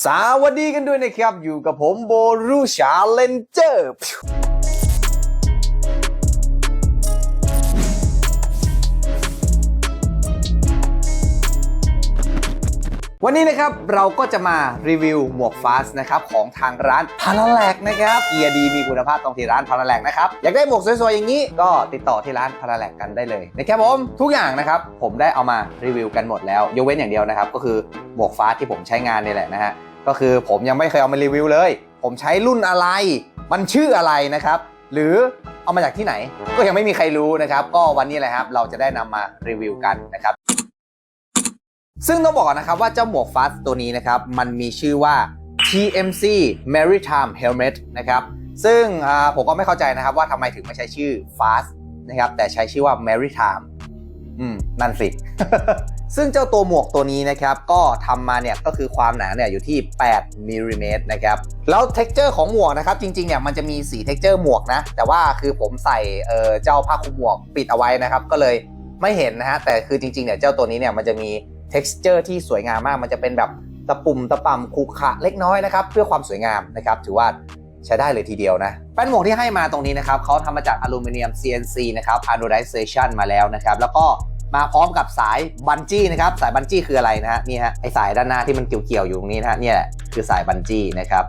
สวัสดีกันด้วยนะครับ อยู่กับผมโบรูชาเลนเจอร์วันนี้นะครับเราก็จะมารีวิวหมวกฟาสนะครับของทางร้านพาราแลกนะครับเอียดีมีคุณภาพตรงที่ร้านพาราแลกนะครับอยากได้หมวกสวยๆอย่างนี้ก็ติดต่อที่ร้านพาราแลกกันได้เลยนะครับผมทุกอย่างนะครับผมได้เอามารีวิวกันหมดแล้วยกเว้นอย่างเดียวนะครับก็คือ หมวกฟาสที่ผมใช้งานนี่แหละนะฮะก็คือผมยังไม่เคยเอามารีวิวเลย ผมใช้รุ่นอะไร มันชื่ออะไรนะครับ หรือเอามาจากที่ไหน ก็ยังไม่มีใครรู้นะครับ ก็วันนี้แหละครับเราจะได้นำมารีวิวกันนะครับซึ่งต้องบอกนะครับว่าเจ้าหมวกฟาสตัวนี้นะครับ มันมีชื่อว่า TMC Maritime Helmet นะครับ ซึ่งผมก็ไม่เข้าใจนะครับว่าทำไมถึงไม่ใช้ชื่อ Fast นะครับ แต่ใช้ชื่อว่า Maritime อืม นั่นสิ ซึ่งเจ้าตัวหมวกตัวนี้นะครับ ก็ทำมาเนี่ยก็คือความหนาเนี่ยอยู่ที่ 8มิลลิเมตรนะครับ แล้วเท็กเจอร์ของหมวกนะครับ จริงๆเนี่ยมันจะมีสีเท็กเจอร์หมวกนะ แต่ว่าคือผมใส่เออเจ้าผ้าคลุมหมวกปิดเอาไว้นะครับ ก็เลยไม่เห็นนะฮะ แต่คือจริงๆเนี่ยเจ้าตัวนี้เนี่ยมันจะมี texture ที่สวยงามมาก มันจะเป็นแบบตะปุ่มตะป่ำคุขะเล็กน้อยนะครับ เพื่อความสวยงามนะครับ ถือว่าใช้ได้เลยทีเดียวนะแป้นหมวกที่ให้มาตรงนี้นะครับเขาทำมาจากอลูมิเนียม CNC นะครับ anodization มาแล้วนะครับ แล้วก็ มาพร้อมกับสายบันจี้นะครับสายบันจี้คืออะไรนะฮะนี่ฮะไอสายด้านหน้าที่มันเกี่ยวๆอยู่ตรงนี้นะฮะเนี่ยแหละคือสายบันจี้นะครับ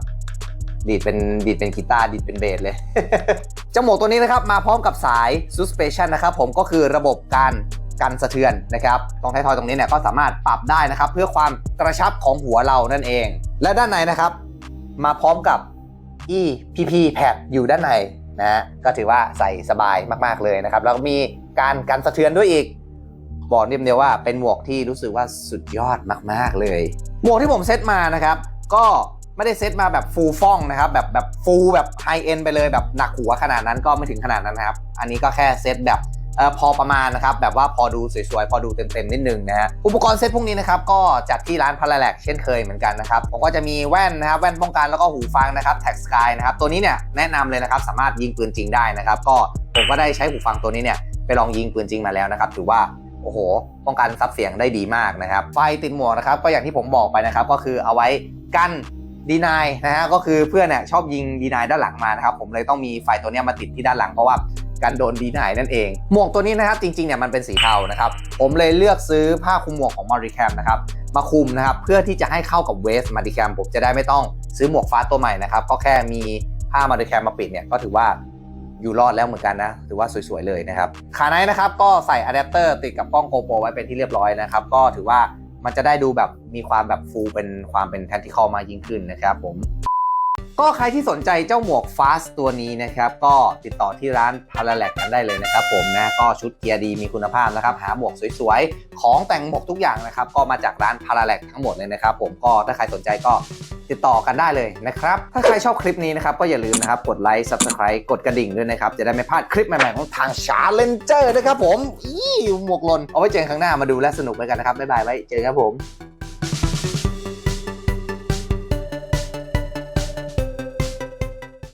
ดีดเป็นดีดเป็นกีตาร์ดีดเป็นเบสเลยเจ้าหมวกตัวนี้นะครับมาพร้อมกับสาย suspension นะครับผมก็คือระบบการกันสะเทือนนะครับ ตรงท้ายทอยตรงนี้เนี่ยก็สามารถปรับได้นะครับ เพื่อความกระชับของหัวเรานั่นเอง และด้านในนะครับ มาพร้อมกับ e pp pad อยู่ด้านในนะฮะก็ถือว่าใส่สบายมาก ๆ เลยนะครับ แล้วมีการกันสะเทือนด้วยอีก บอกนิดเดียวว่าเป็นหมวกที่รู้สึกว่าสุดยอดมากๆเลย หมวกที่ผมเซตมานะครับ ก็ไม่ได้เซตมาแบบฟูลฟ่องนะครับ แบบแบบฟูลแบบไฮเอ็นไปเลยแบบหนักหัวขนาดนั้นก็ไม่ถึงขนาดนั้นนะครับ อันนี้ก็แค่เซตแบบออพอประมาณนะครับ แบบว่าพอดูสวยๆ พอดูเต็มๆ นิดนึงนะฮะอุปกรณ์เซตพวกนี้นะครับ ก็จัดที่ร้านพาราแลกเช่นเคยเหมือนกันนะครับ ผมก็จะมีแว่นนะครับ แว่นป้องกันแล้วก็หูฟังนะครับแท็กสกายนะครับ ตัวนี้เนี่ยแนะนำเลยนะครับ สามารถยิงปืนจริงได้นะครับ ก็ผมก็ได้ใช้หูฟังตัวนี้เนี่ยไปลองยิงปืนจริงมาแล้วนะครับ ถือว่า โอ้โห ป้องกันซับเสียงได้ดีมากนะครับ ไฟติดหมวกนะครับ ก็อย่างที่ผมบอกไปนะครับ ก็คือเอาไว้กันดีนายนะฮะ ก็คือเพื่อนเนี่ยชอบยิงดีนายด้านหลังมานะครับ ผมเลยต้องมีไฟตัวนี้มาติดที่ด้านหลังเพราะว่ากันโดนดีนายนั่นเอง หมวกตัวนี้นะครับ จริงๆเนี่ยมันเป็นสีเทานะครับ ผมเลยเลือกซื้อผ้าคลุมหมวกของมาริแคมนะครับ มาคลุมนะครับ เพื่อที่จะให้เข้ากับเวสมาริแคมผมจะได้ไม่ต้องซื้อหมวกฟ้าตัวใหม่นะครับ ก็แค่มีผ้ามาริแคมมาปิดเนี่ยก็ถือว่า อยู่รอดแล้วเหมือนกันนะ ถือว่าสวยๆเลยนะครับขาไนนะครับก็ใส่อะแดปเตอร์ติดกับกล้องโกโปรไว้เป็นที่เรียบร้อยนะครับก็ถือว่ามันจะได้ดูแบบมีความแบบฟูเป็นความเป็นแทนติคอลมากยิ่งขึ้นนะครับผมก็ใครที่สนใจเจ้าหมวก Fast ตัวนี้นะครับ ก็ติดต่อที่ร้านพาราแลกกันได้เลยนะครับผมนะก็ชุดเกียร์ดีมีคุณภาพนะครับหาหมวกสวยๆ ของแต่งหมวกทุกอย่างนะครับ ก็มาจากร้านพาราแลกทั้งหมดเลยนะครับผมก็ถ้าใครสนใจก็ ติดต่อกันได้เลยนะครับ ถ้าใครชอบคลิปนี้นะครับ ก็อย่าลืมนะครับ กดไลค์ Subscribe กดกระดิ่งด้วยนะครับ จะได้ไม่พลาดคลิปใหม่ๆของทางชาเลนเจอร์นะครับผม อีหมวกหลนเอาไว้เจอกันครั้งหน้ามาดูและสนุกไปกันนะครับบ๊ายบายไว้เจอกันครับผม